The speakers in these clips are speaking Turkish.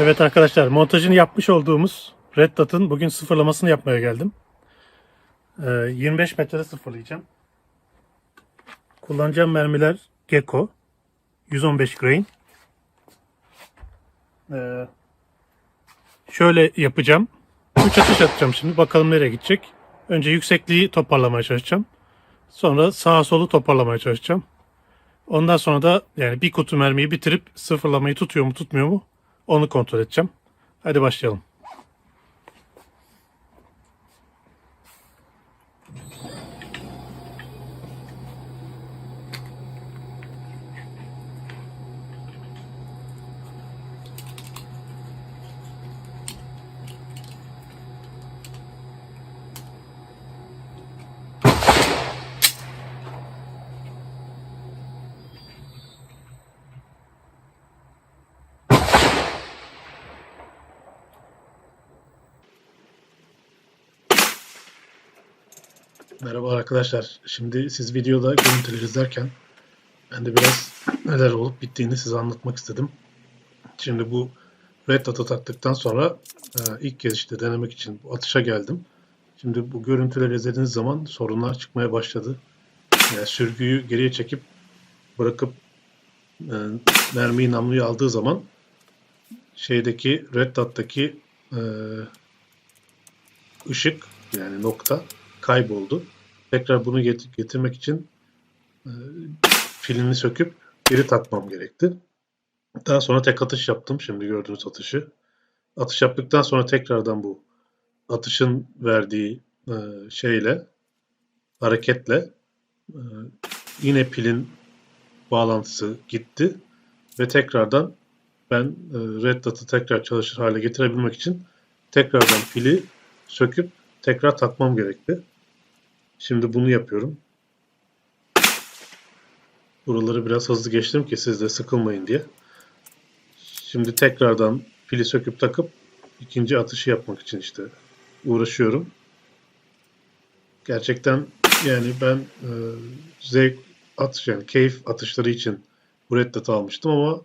Evet arkadaşlar montajını yapmış olduğumuz Red Dot'ın bugün sıfırlamasını yapmaya geldim. Ee, 25 metrede sıfırlayacağım. Kullanacağım mermiler Gecko 115 grain. Ee, şöyle yapacağım. 3 atış atacağım şimdi. Bakalım nereye gidecek. Önce yüksekliği toparlamaya çalışacağım. Sonra sağa solu toparlamaya çalışacağım. Ondan sonra da yani bir kutu mermiyi bitirip sıfırlamayı tutuyor mu tutmuyor mu onu kontrol edeceğim. Hadi başlayalım. Merhaba arkadaşlar. Şimdi siz videoda görüntüleri izlerken ben de biraz neler olup bittiğini size anlatmak istedim. Şimdi bu Red Dot'u taktıktan sonra e, ilk kez işte denemek için bu atışa geldim. Şimdi bu görüntüleri izlediğiniz zaman sorunlar çıkmaya başladı. Yani sürgüyü geriye çekip bırakıp e, mermiyi namluyu aldığı zaman şeydeki Red Dot'taki e, ışık yani nokta kayboldu. Tekrar bunu get- getirmek için e, filini söküp geri takmam gerekti. Daha sonra tek atış yaptım. Şimdi gördüğünüz atışı. Atış yaptıktan sonra tekrardan bu atışın verdiği e, şeyle hareketle e, yine pilin bağlantısı gitti ve tekrardan ben e, Red Dot'ı tekrar çalışır hale getirebilmek için tekrardan pili söküp tekrar takmam gerekti. Şimdi bunu yapıyorum. Buraları biraz hızlı geçtim ki siz de sıkılmayın diye. Şimdi tekrardan pili söküp takıp ikinci atışı yapmak için işte uğraşıyorum. Gerçekten yani ben e, zevk atış yani keyif atışları için bu Dot'u almıştım ama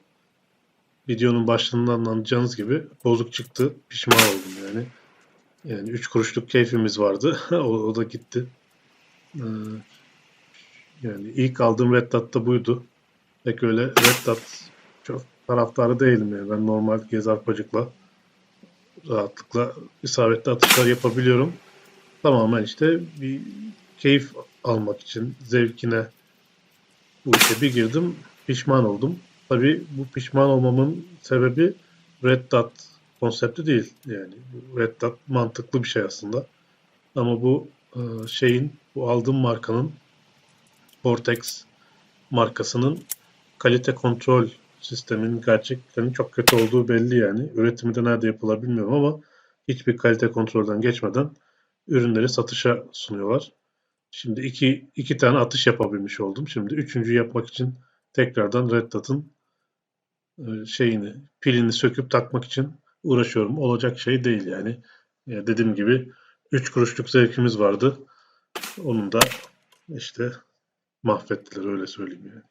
videonun başlığından anlayacağınız gibi bozuk çıktı. Pişman oldum yani. Yani 3 kuruşluk keyfimiz vardı. o, o da gitti. Ee, yani ilk aldığım Red Dot da buydu. Pek öyle Red Dot çok taraftarı değilim yani. Ben normal gez arpacıkla rahatlıkla isabetli atışlar yapabiliyorum. Tamamen işte bir keyif almak için zevkine bu işe bir girdim. Pişman oldum. Tabii bu pişman olmamın sebebi Red Dot konsepti değil. Yani Red Dot mantıklı bir şey aslında. Ama bu şeyin, bu aldığım markanın Vortex markasının kalite kontrol sisteminin gerçekten çok kötü olduğu belli yani. Üretimi de nerede yapılır bilmiyorum ama hiçbir kalite kontrolden geçmeden ürünleri satışa sunuyorlar. Şimdi iki, iki tane atış yapabilmiş oldum. Şimdi üçüncü yapmak için tekrardan Red Dot'ın e, şeyini, pilini söküp takmak için uğraşıyorum. Olacak şey değil yani. Ya dediğim gibi 3 kuruşluk zevkimiz vardı. Onun da işte mahvettiler öyle söyleyeyim yani.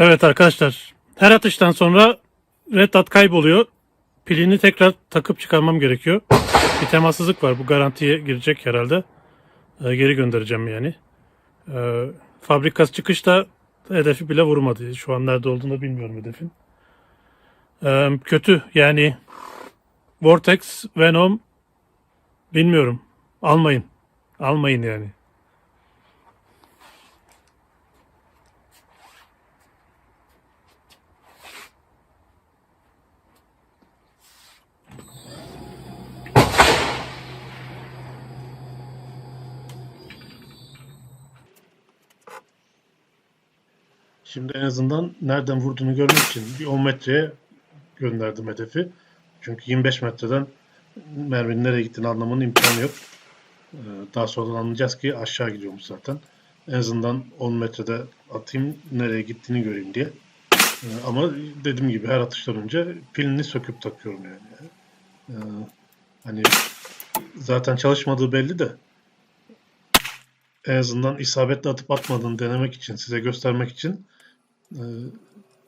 Evet arkadaşlar. Her atıştan sonra Red Dot kayboluyor. Pilini tekrar takıp çıkarmam gerekiyor. Bir temassızlık var. Bu garantiye girecek herhalde. Ee, geri göndereceğim yani. Ee, fabrikası çıkışta hedefi bile vurmadı. Şu an nerede olduğunu bilmiyorum hedefin. Ee, kötü yani Vortex, Venom bilmiyorum. Almayın. Almayın yani. Şimdi en azından nereden vurduğunu görmek için bir 10 metreye gönderdim hedefi. Çünkü 25 metreden merminin nereye gittiğini anlamanın imkanı yok. Ee, Daha sonradan anlayacağız ki aşağı gidiyormuş zaten. En azından 10 metrede atayım nereye gittiğini göreyim diye. Ee, Ama dediğim gibi her atıştan önce pilini söküp takıyorum yani. Ee, Hani zaten çalışmadığı belli de en azından isabetli atıp atmadığını denemek için, size göstermek için e,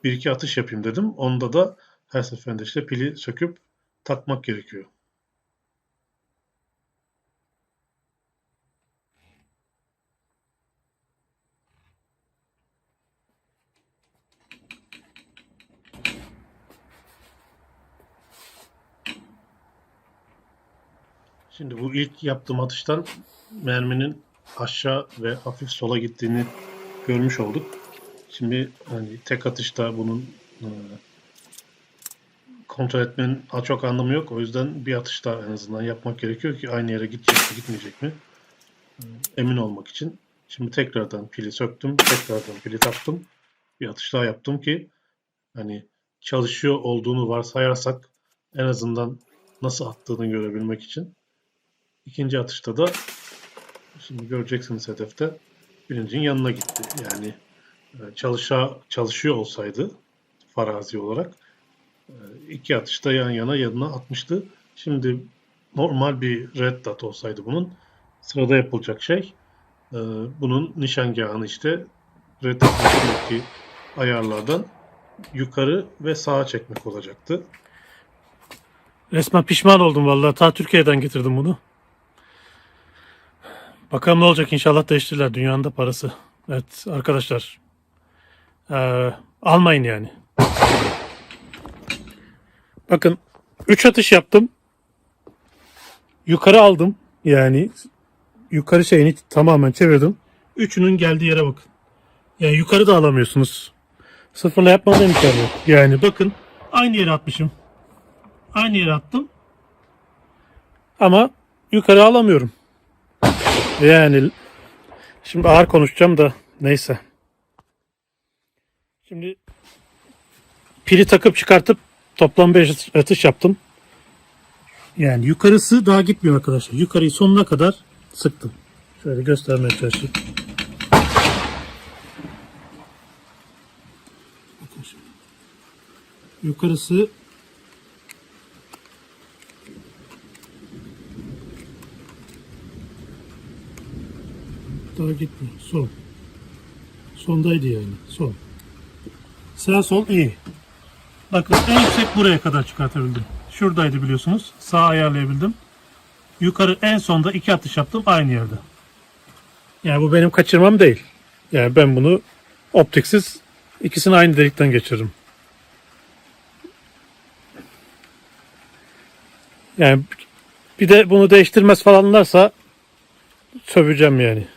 bir iki atış yapayım dedim. Onda da her seferinde işte pili söküp takmak gerekiyor. Şimdi bu ilk yaptığım atıştan merminin aşağı ve hafif sola gittiğini görmüş olduk. Şimdi hani tek atışta bunun e, kontrol etmenin çok anlamı yok. O yüzden bir atışta en azından yapmak gerekiyor ki aynı yere gidecek mi gitmeyecek mi e, emin olmak için. Şimdi tekrardan pili söktüm, tekrardan pili taktım. Bir atış daha yaptım ki hani çalışıyor olduğunu varsayarsak en azından nasıl attığını görebilmek için. İkinci atışta da şimdi göreceksiniz hedefte bilincin yanına gitti. Yani çalışa, çalışıyor olsaydı farazi olarak e, iki atışta yan yana yanına atmıştı. Şimdi normal bir red dot olsaydı bunun sırada yapılacak şey e, bunun nişangahını işte red dot'undaki ayarlardan yukarı ve sağa çekmek olacaktı. Resmen pişman oldum vallahi. Ta Türkiye'den getirdim bunu. Bakalım ne olacak inşallah değiştirirler dünyanın da parası. Evet arkadaşlar. Ee, almayın yani. Bakın 3 atış yaptım. Yukarı aldım. Yani yukarı şeyini tamamen çevirdim. Üçünün geldiği yere bakın. Yani yukarı da alamıyorsunuz. Sıfırla yapmanın imkanı yok. Yani bakın aynı yere atmışım. Aynı yere attım. Ama yukarı alamıyorum. Yani şimdi ağır konuşacağım da neyse. Şimdi pili takıp çıkartıp toplam 5 atış yaptım. Yani yukarısı daha gitmiyor arkadaşlar. Yukarıyı sonuna kadar sıktım. Şöyle göstermeye çalışayım. Yukarısı daha gitmiyor. Sol. Sondaydı yani. Sol. Sağ sol iyi. Bakın en yüksek buraya kadar çıkartabildim. Şuradaydı biliyorsunuz. Sağ ayarlayabildim. Yukarı en sonda iki atış yaptım aynı yerde. Yani bu benim kaçırmam değil. Yani ben bunu optiksiz ikisini aynı delikten geçiririm. Yani bir de bunu değiştirmez falanlarsa söveceğim yani.